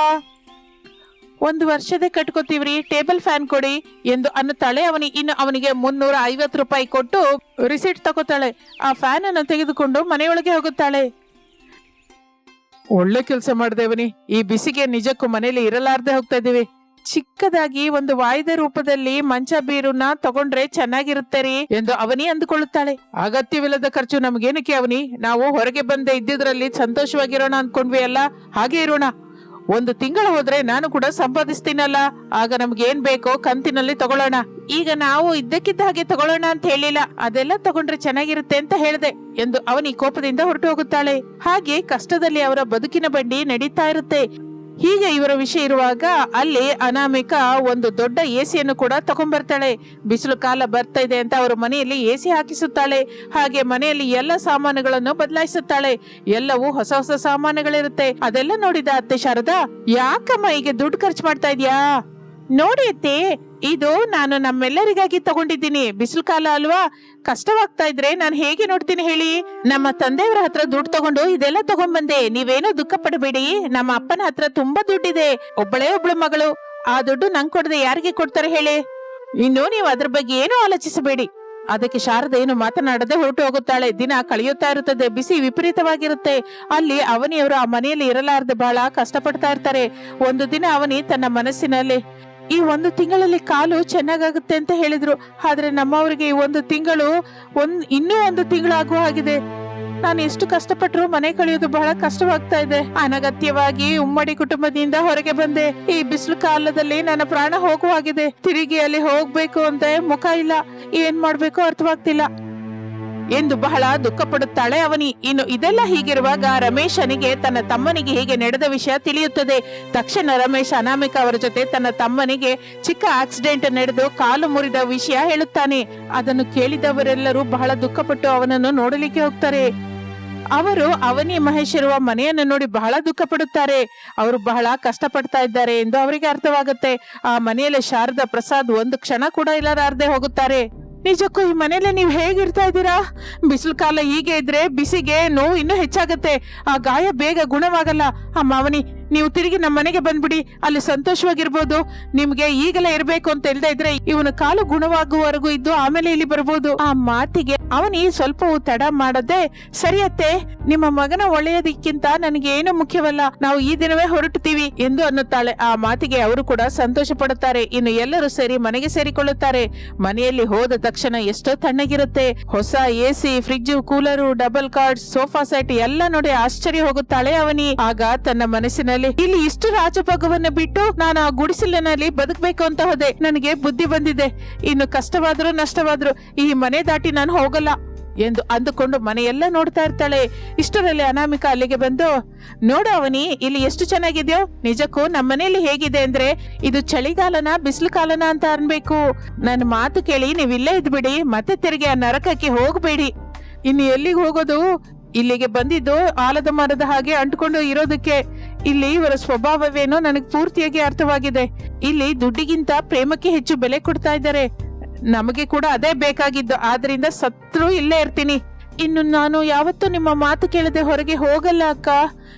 ಒಂದು ವರ್ಷದೇ ಕಟ್ಕೋತೀವ್ರಿ. ಟೇಬಲ್ ಫ್ಯಾನ್ ಕೊಡಿ ಎಂದು ಅನ್ನುತ್ತಾಳೆ. ಅವನಿ ಇನ್ನು ಅವನಿಗೆ ಮುನ್ನೂರ ಐವತ್ತು ರೂಪಾಯಿ ಕೊಟ್ಟು ರಿಸಿಟ್ ತಗೋತಾಳೆ. ಆ ಫ್ಯಾನ್ ಅನ್ನು ತೆಗೆದುಕೊಂಡು ಮನೆಯೊಳಗೆ ಹೋಗುತ್ತಾಳೆ. ಒಳ್ಳೆ ಕೆಲಸ ಮಾಡಿದೆವನಿ, ಈ ಬಿಸಿಗೆ ನಿಜಕ್ಕೂ ಮನೇಲಿ ಇರಲಾರ್ದೆ ಹೋಗ್ತಾ ಇದೀವಿ ಚಿಕ್ಕದಾಗಿ ಒಂದು ವಾಯ್ದ ರೂಪದಲ್ಲಿ ಮಂಚ ಬೀರುನ ತಗೊಂಡ್ರೆ ಚೆನ್ನಾಗಿರುತ್ತೆ ರೀ ಎಂದು ಅವನಿ ಅಂದುಕೊಳ್ಳುತ್ತಾಳೆ. ಅಗತ್ಯವಿಲ್ಲದ ಖರ್ಚು ನಮ್ಗೇನಕ್ಕೆ ಅವನಿ? ನಾವು ಹೊರಗೆ ಬಂದೆ ಇದ್ದಿದ್ರಲ್ಲಿ ಸಂತೋಷವಾಗಿರೋಣ ಅನ್ಕೊಂಡ್ವಿ ಅಲ್ಲ? ಹಾಗೆ ಇರೋಣ. ಒಂದು ತಿಂಗಳು ಹೋದ್ರೆ ನಾನು ಕೂಡ ಸಂಪಾದಿಸ್ತೀನಲ್ಲ. ಆಗ ನಮ್ಗೆ ಏನ್ ಬೇಕೋ ಕಂತಿನಲ್ಲಿ ತಗೊಳ್ಳೋಣ. ಈಗ ನಾವು ಇದ್ದಕ್ಕಿದ್ದ ಹಾಗೆ ತಗೊಳ್ಳೋಣ ಅಂತ ಹೇಳಿಲ್ಲ. ಅದೆಲ್ಲ ತಗೊಂಡ್ರೆ ಚೆನ್ನಾಗಿರುತ್ತೆ ಅಂತ ಹೇಳ್ದೆ ಎಂದು ಅವನಿ ಕೋಪದಿಂದ ಹೊರಟು ಹೋಗುತ್ತಾಳೆ. ಹಾಗೆ ಕಷ್ಟದಲ್ಲಿ ಅವರ ಬದುಕಿನ ಬಂಡಿ ನಡೀತಾ ಇರುತ್ತೆ. ಹೀಗೆ ಇವರ ವಿಷಯ ಇರುವಾಗ ಅಲ್ಲಿ ಅನಾಮಿಕ ಒಂದು ದೊಡ್ಡ ಎಸಿಯನ್ನು ಕೂಡ ತಗೊಂಡ್ಬರ್ತಾಳೆ. ಬಿಸಿಲು ಕಾಲ ಬರ್ತಾ ಇದೆ ಅಂತ ಅವರ ಮನೆಯಲ್ಲಿ ಎಸಿ ಹಾಕಿಸುತ್ತಾಳೆ. ಹಾಗೆ ಮನೆಯಲ್ಲಿ ಎಲ್ಲ ಸಾಮಾನುಗಳನ್ನು ಬದಲಾಯಿಸುತ್ತಾಳೆ. ಎಲ್ಲವೂ ಹೊಸ ಹೊಸ ಸಾಮಾನುಗಳಿರುತ್ತೆ. ಅದೆಲ್ಲ ನೋಡಿದ ಅತ್ತೆ ಶಾರದಾ, ಯಾಕಮ್ಮ ಹೀಗೆ ದುಡ್ಡು ಖರ್ಚು ಮಾಡ್ತಾ ಇದ್ಯಾ? ನೋಡಿ ಅತ್ತೆ ಇದು ನಾನು ನಮ್ಮೆಲ್ಲರಿಗಾಗಿ ತಗೊಂಡಿದ್ದೀನಿ. ಬಿಸಿಲು ಕಾಲ ಅಲ್ವಾ? ಕಷ್ಟವಾಗ್ತಾ ಇದ್ರೆ ನಾನು ಹೇಗೆ ನೋಡ್ತೀನಿ ಹೇಳಿ? ನಮ್ಮ ತಂದೆಯವರ ಹತ್ರ ದುಡ್ಡು ತಗೊಂಡು ಇದೆಲ್ಲ ತಗೊಂಡ್ಬಂದೆ. ನೀವೇನೋ ದುಃಖ ಪಡಬೇಡಿ. ನಮ್ಮ ಅಪ್ಪನ ಹತ್ರ ತುಂಬಾ ದುಡ್ಡಿದೆ. ಒಬ್ಬಳೇ ಒಬ್ಳು ಮಗಳು. ಆ ದುಡ್ಡು ನಂಗ್ ಕೊಡದೆ ಯಾರಿಗೆ ಕೊಡ್ತಾರೆ ಹೇಳಿ? ಇನ್ನು ನೀವು ಅದ್ರ ಬಗ್ಗೆ ಏನೂ ಆಲೋಚಿಸಬೇಡಿ. ಅದಕ್ಕೆ ಶಾರದೆ ಏನು ಮಾತನಾಡದೆ ಹೊರಟು ಹೋಗುತ್ತಾಳೆ. ದಿನ ಕಳೆಯುತ್ತಾ ಇರುತ್ತದೆ. ಬಿಸಿ ವಿಪರೀತವಾಗಿರುತ್ತೆ. ಅಲ್ಲಿ ಅವನಿಯವರು ಆ ಮನೆಯಲ್ಲಿ ಇರಲಾರದೆ ಬಹಳ ಕಷ್ಟಪಡ್ತಾ ಇರ್ತಾರೆ. ಒಂದು ದಿನ ಅವನಿ ತನ್ನ ಮನಸ್ಸಿನಲ್ಲಿ ಈ ಒಂದು ತಿಂಗಳಲ್ಲಿ ಕಾಲು ಚೆನ್ನಾಗಾಗುತ್ತೆ ಅಂತ ಹೇಳಿದ್ರು. ಆದ್ರೆ ನಮ್ಮವರಿಗೆ ಈ ಒಂದು ತಿಂಗಳು ಒಂದ್ ಇನ್ನೂ ಒಂದು ತಿಂಗಳಾಗುವ ಆಗಿದೆ ನಾನು ಎಷ್ಟು ಕಷ್ಟಪಟ್ಟರು ಮನೆ ಕಳೆಯೋದು ಬಹಳ ಕಷ್ಟವಾಗ್ತಾ ಇದೆ. ಅನಗತ್ಯವಾಗಿ ಉಮ್ಮಡಿ ಕುಟುಂಬದಿಂದ ಹೊರಗೆ ಬಂದೆ. ಈ ಬಿಸಿಲು ಕಾಲದಲ್ಲಿ ನನ್ನ ಪ್ರಾಣ ಹೋಗುವಾಗಿದೆ ತಿರುಗಿ ಅಲ್ಲಿ ಹೋಗ್ಬೇಕು ಅಂತ ಮುಖ ಇಲ್ಲ. ಏನ್ ಮಾಡ್ಬೇಕು ಅರ್ಥವಾಗ್ತಿಲ್ಲ. ಎಂದು ಬಹಳ ದುಃಖ ಪಡುತ್ತಾಳೆ ಅವನಿ. ಇನ್ನು ಇದೆಲ್ಲ ಹೀಗಿರುವಾಗ ರಮೇಶನಿಗೆ ತನ್ನ ತಮ್ಮನಿಗೆ ಹೀಗೆ ನಡೆದ ವಿಷಯ ತಿಳಿಯುತ್ತದೆ. ತಕ್ಷಣ ರಮೇಶ್ ಅನಾಮಿಕ ಅವರ ಜೊತೆ ತನ್ನ ತಮ್ಮನಿಗೆ ಚಿಕ್ಕ ಆಕ್ಸಿಡೆಂಟ್ ನಡೆದು ಕಾಲು ಮುರಿದ ವಿಷಯ ಹೇಳುತ್ತಾನೆ. ಅದನ್ನು ಕೇಳಿದವರೆಲ್ಲರೂ ಬಹಳ ದುಃಖಪಟ್ಟು ಅವನನ್ನು ನೋಡಲಿಕ್ಕೆ ಹೋಗ್ತಾರೆ. ಅವರು ಅವನಿ ಮಹೇಶ್ ಇರುವ ಮನೆಯನ್ನು ನೋಡಿ ಬಹಳ ದುಃಖ ಪಡುತ್ತಾರೆ ಅವರು ಬಹಳ ಕಷ್ಟಪಡ್ತಾ ಇದ್ದಾರೆ ಎಂದು ಅವರಿಗೆ ಅರ್ಥವಾಗುತ್ತೆ. ಆ ಮನೆಯಲ್ಲಿ ಶಾರದಾ ಪ್ರಸಾದ್ ಒಂದು ಕ್ಷಣ ಕೂಡ ಇಲ್ಲದಾರದೆ ಹೋಗುತ್ತಾರೆ. ನಿಜಕ್ಕೂ ಈ ಮನೇಲಿ ನೀವು ಹೇಗಿರ್ತಾ ಇದ್ದೀರಾ? ಬಿಸಿಲು ಕಾಲ ಹೀಗೆ ಇದ್ರೆ ಬಿಸಿಗೆ ನೋವು ಇನ್ನೂ ಹೆಚ್ಚಾಗುತ್ತೆ. ಆ ಗಾಯ ಬೇಗ ಗುಣವಾಗಲ್ಲ. ಆ ಮಾವನಿ ನೀವು ತಿರುಗಿ ನಮ್ಮ ಮನೆಗೆ ಬಂದ್ಬಿಡಿ, ಅಲ್ಲಿ ಸಂತೋಷವಾಗಿರ್ಬೋದು. ನಿಮ್ಗೆ ಈಗಲೇ ಇರ್ಬೇಕು ಅಂತ ಇಲ್ದೇ ಇದ್ರೆ ಇವನು ಕಾಲು ಗುಣವಾಗುವವರೆಗೂ ಇದ್ದು ಆಮೇಲೆ ಇಲ್ಲಿ ಬರ್ಬೋದು. ಆ ಮಾತಿಗೆ ಅವನಿ ಸ್ವಲ್ಪವೂ ತಡ ಮಾಡದೆ ಸರಿಯತ್ತೆ ನಿಮ್ಮ ಮಗನ ಒಳ್ಳೆಯದಕ್ಕಿಂತ ನನಗೆ ಏನು ಮುಖ್ಯವಲ್ಲ, ನಾವು ಈ ದಿನವೇ ಹೊರಟುತ್ತೀವಿ ಎಂದು ಅನ್ನುತ್ತಾಳೆ. ಆ ಮಾತಿಗೆ ಅವರು ಕೂಡ ಸಂತೋಷ ಪಡುತ್ತಾರೆ ಇನ್ನು ಎಲ್ಲರೂ ಸೇರಿ ಮನೆಗೆ ಸೇರಿಕೊಳ್ಳುತ್ತಾರೆ. ಮನೆಯಲ್ಲಿ ಹೋದ ತಕ್ಷಣ ಎಷ್ಟೋ ತಣ್ಣಗಿರುತ್ತೆ. ಹೊಸ AC fridge, cooler, double cot, sofa set ಎಲ್ಲ ನೋಡಿ ಆಶ್ಚರ್ಯ ಹೋಗುತ್ತಾಳೆ ಅವನಿ. ಆಗ ತನ್ನ ಮನಸ್ಸಿನಲ್ಲಿ ಇಲ್ಲಿ ಇಷ್ಟು ರಾಜಭೋಗವನ್ನು ಬಿಟ್ಟು ನಾನು ಆ ಗುಡಿಸಲಿನಲ್ಲಿ ಬದುಕಬೇಕು ಅಂತ ಹೋದೆ. ನನಗೆ ಬುದ್ಧಿ ಬಂದಿದೆ. ಇನ್ನು ಕಷ್ಟವಾದ್ರೂ ನಷ್ಟವಾದ್ರೂ ಈ ಮನೆ ದಾಟಿ ನಾನು ಹೋಗಲ್ಲ. ಎಂದು ಅಂದುಕೊಂಡು ಮನೆಯೆಲ್ಲ ನೋಡ್ತಾ ಇರ್ತಾಳೆ. ಇಷ್ಟರಲ್ಲಿ ಅನಾಮಿಕ ಅಲ್ಲಿಗೆ ಬಂದು, ನೋಡು ಅವನಿ, ಇಲ್ಲಿ ಎಷ್ಟು ಚೆನ್ನಾಗಿದ್ಯೋ, ನಿಜಕ್ಕೂ ನಮ್ಮ ಮನೆಯಲ್ಲಿ ಹೇಗಿದೆ ಅಂದ್ರೆ ಇದು ಚಳಿಗಾಲನ ಬಿಸಿಲು ಕಾಲನ ಅಂತ ಅನ್ಬೇಕು. ನನ್ನ ಮಾತು ಕೇಳಿ ನೀವು ಇಲ್ಲೇ ಇದ್ಬಿಡಿ, ಮತ್ತೆ ತಿರುಗಿ ಆ ನರಕಕ್ಕೆ ಹೋಗ್ಬೇಡಿ. ಇನ್ನು ಎಲ್ಲಿಗೆ ಹೋಗೋದು? ಇಲ್ಲಿಗೆ ಬಂದಿದ್ದು ಆಲದ ಮರದ ಹಾಗೆ ಅಂಟ್ಕೊಂಡು ಇರೋದಕ್ಕೆ. ಇಲ್ಲಿ ಇವರ ಸ್ವಭಾವವೇನೋ ನನಗೆ ಪೂರ್ತಿಯಾಗಿ ಅರ್ಥವಾಗಿದೆ. ಇಲ್ಲಿ ದುಡ್ಡಿಗಿಂತ ಪ್ರೇಮಕ್ಕೆ ಹೆಚ್ಚು ಬೆಲೆ ಕೊಡ್ತಾ ಇದ್ದಾರೆ. ನಮಗೆ ಕೂಡ ಅದೇ ಬೇಕಾಗಿದ್ದು, ಆದ್ರಿಂದ ಸತ್ರು ಇಲ್ಲೇ ಇರ್ತೀನಿ. ಇನ್ನು ನಾನು ಯಾವತ್ತೂ ನಿಮ್ಮ ಮಾತು ಕೇಳದೆ ಹೊರಗೆ ಹೋಗಲ್ಲ ಅಕ್ಕ.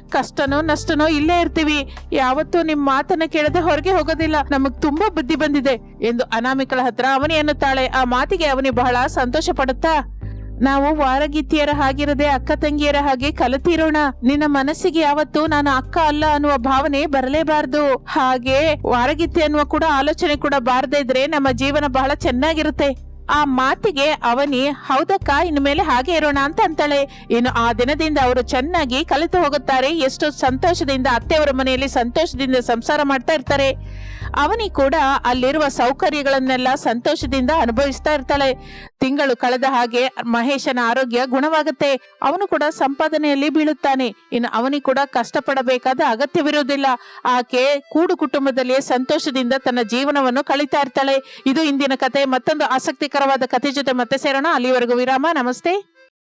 ಕಷ್ಟನೋ ನಷ್ಟನೋ ಇಲ್ಲೇ ಇರ್ತೀವಿ. ಯಾವತ್ತೂ ನಿಮ್ ಮಾತನ್ನ ಕೇಳದೆ ಹೊರಗೆ ಹೋಗೋದಿಲ್ಲ. ನಮಗ್ ತುಂಬಾ ಬುದ್ಧಿ ಬಂದಿದೆ. ಎಂದು ಅನಾಮಿಕಳ ಹತ್ರ ಅವನೇ ಎನ್ನುತ್ತಾಳೆ ಆ ಮಾತಿಗೆ ಅವನಿ ಬಹಳ ಸಂತೋಷ ಪಡುತ್ತಾ? ನಾವು ವಾರಗೀತಿಯರ ಹಾಗಿರದೆ ಅಕ್ಕ ತಂಗಿಯರ ಹಾಗೆ ಕಲತಿರೋಣ. ನಿನ್ನ ಮನಸ್ಸಿಗೆ ಯಾವತ್ತು ನಾನು ಅಕ್ಕ ಅಲ್ಲ ಅನ್ನುವ ಭಾವನೆ ಬರಲೇಬಾರದು. ಹಾಗೆ ವಾರಗಿತ್ತಿ ಅನ್ನುವ ಕೂಡ ಆಲೋಚನೆ ಕೂಡ ಬಾರದೇ ಇದ್ರೆ ನಮ್ಮ ಜೀವನ ಬಹಳ ಚೆನ್ನಾಗಿರುತ್ತೆ. ಆ ಮಾತಿಗೆ ಅವನಿ, ಹೌದಕ್ಕ, ಇನ್ನು ಮೇಲೆ ಹಾಗೆ ಇರೋಣ ಅಂತ ಅಂತಾಳೆ. ಇನ್ನು ಆ ದಿನದಿಂದ ಅವರು ಚೆನ್ನಾಗಿ ಕಲಿತು ಹೋಗುತ್ತಾರೆ. ಎಷ್ಟು ಸಂತೋಷದಿಂದ ಅತ್ತೆಯವರ ಮನೆಯಲ್ಲಿ ಸಂತೋಷದಿಂದ ಸಂಸಾರ ಮಾಡ್ತಾ ಇರ್ತಾರೆ. ಅವನಿ ಕೂಡ ಅಲ್ಲಿರುವ ಸೌಕರ್ಯಗಳನ್ನೆಲ್ಲ ಸಂತೋಷದಿಂದ ಅನುಭವಿಸ್ತಾ ಇರ್ತಾಳೆ. ತಿಂಗಳು ಕಳೆದ ಹಾಗೆ ಮಹೇಶನ ಆರೋಗ್ಯ ಗುಣವಾಗುತ್ತೆ. ಅವನು ಕೂಡ ಸಂಪಾದನೆಯಲ್ಲಿ ಬೀಳುತ್ತಾನೆ. ಇನ್ನು ಅವನಿ ಕೂಡ ಕಷ್ಟಪಡಬೇಕಾದ ಅಗತ್ಯವಿರುವುದಿಲ್ಲ. ಆಕೆ ಕೂಡು ಕುಟುಂಬದಲ್ಲಿಯೇ ಸಂತೋಷದಿಂದ ತನ್ನ ಜೀವನವನ್ನು ಕಳೀತಾ ಇರ್ತಾಳೆ. ಇದು ಇಂದಿನ ಕತೆ. ಮತ್ತೊಂದು ಆಸಕ್ತಿಕರವಾದ ಕಥೆ ಜೊತೆ ಮತ್ತೆ ಸೇರೋಣ. ಅಲ್ಲಿವರೆಗೂ ವಿರಾಮ. ನಮಸ್ತೆ.